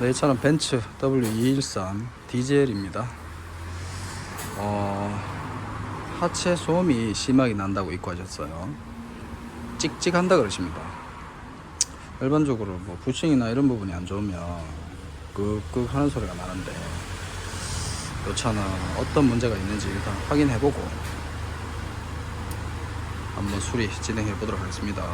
네, 이 차는 벤츠 W213 디젤입니다. 어, 하체 소음이 심하게 난다고 입고 하셨어요. 찍찍한다 그러십니다. 일반적으로 뭐 부싱이나 이런 부분이 안 좋으면 끄끄 하는 소리가 나는데 이 차는 어떤 문제가 있는지 일단 확인해보고 한번 수리 진행해 보도록 하겠습니다.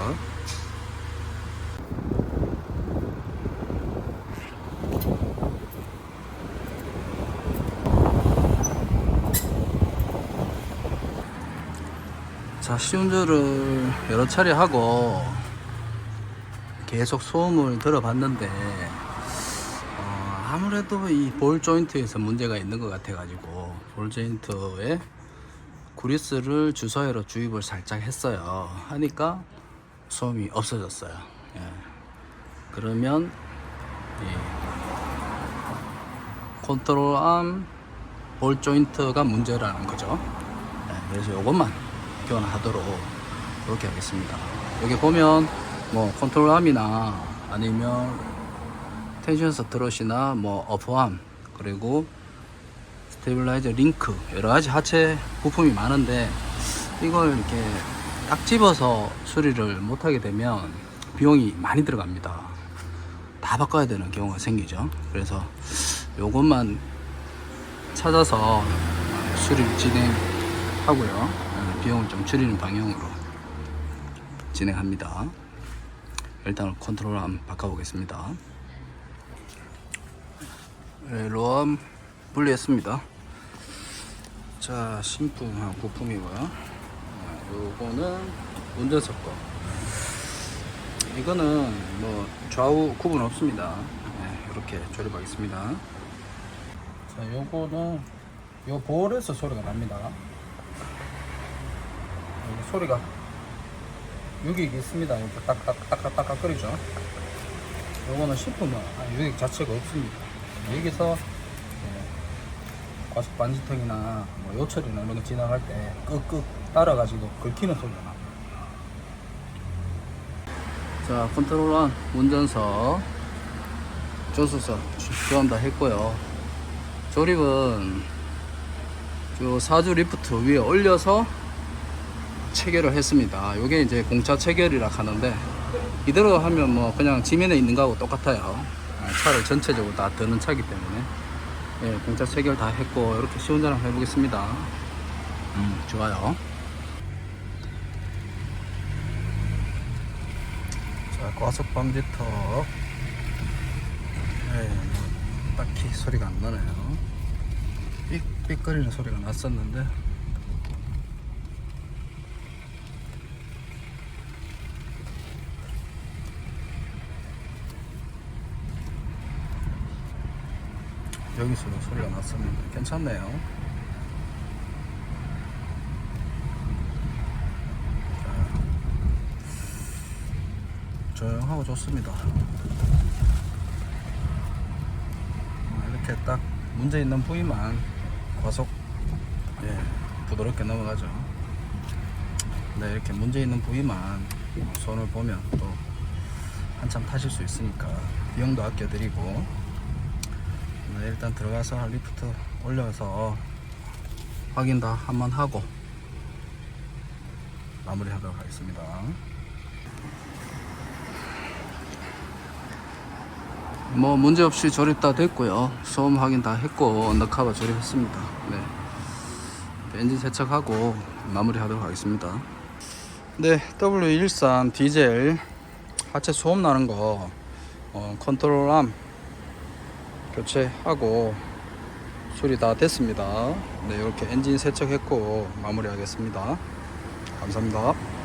자, 시운전을 여러 차례 하고 계속 소음을 들어봤는데 어, 아무래도 이 볼 조인트에서 문제가 있는 것 같아 가지고 볼 조인트에 구리스를 주사위로 주입을 살짝 했어요. 하니까 소음이 없어졌어요. 예. 그러면 이 컨트롤 암 볼 조인트가 문제라는 거죠. 예, 그래서 이것만 교환하도록 그렇게 하겠습니다. 여기 보면 뭐 컨트롤암이나 아니면 텐션 서트롯이나 뭐 어퍼암 그리고 스테빌라이저 링크 여러 가지 하체 부품이 많은데 이걸 이렇게 딱 집어서 수리를 못하게 되면 비용이 많이 들어갑니다. 다 바꿔야 되는 경우가 생기죠. 그래서 요것만 찾아서 수리를 진행하고요. 어, 비용을 좀 줄이는 방향으로 진행합니다. 일단 컨트롤 한번 바꿔보겠습니다. 네, 로암 분리했습니다. 자, 신품한 부품이고요. 아, 요거는 운전석 거. 이거는 뭐 좌우 구분 없습니다. 네, 이렇게 조립하겠습니다. 자, 요거는 요 볼에서 소리가 납니다. 여기 소리가 여기 있습니다. 이렇게 딱딱딱딱딱 거리죠. 요거는 신품은 아, 유격 자체가 없습니다. 여기서 예, 과속 반지턱이나 뭐 요철이나 이런 거 지나갈 때 끄끄 따라가지고 긁히는 소리가 납니다. 자, 컨트롤 한 운전석, 조수석 교환 다 했고요. 조립은 요 사주 리프트 위에 올려서 체결을 했습니다. 요게 이제 공차 체결이라 하는데 이대로 하면 뭐 그냥 지면에 있는 거하고 똑같아요. 아, 차를 전체적으로 다 드는 차기 때문에 예, 공차 체결 다 했고 이렇게 시운전 한번 해보겠습니다. 음, 좋아요. 자, 과속 방지턱. 예, 뭐 딱히 소리가 안 나네요. 삑삑거리는 소리가 났었는데 여기서도 소리가 났었는데 괜찮네요. 자, 조용하고 좋습니다. 어, 이렇게 딱 문제 있는 부위만 과속 예, 부드럽게 넘어가죠. 네, 이렇게 문제 있는 부위만 손을 보면 또 한참 타실 수 있으니까 비용도 아껴드리고 네, 일단 들어가서 리프트 올려서 확인 다 한번 하고 마무리 하도록 하겠습니다. 뭐 문제 없이 조립 다 됐고요. 소음 확인 다 했고 언더카버 조립했습니다. 네. 엔진 세척하고 마무리 하도록 하겠습니다. 네, W13 디젤 하체 소음 나는 거 어, 컨트롤 암 교체하고 수리 다 됐습니다. 네, 이렇게 엔진 세척했고 마무리하겠습니다. 감사합니다.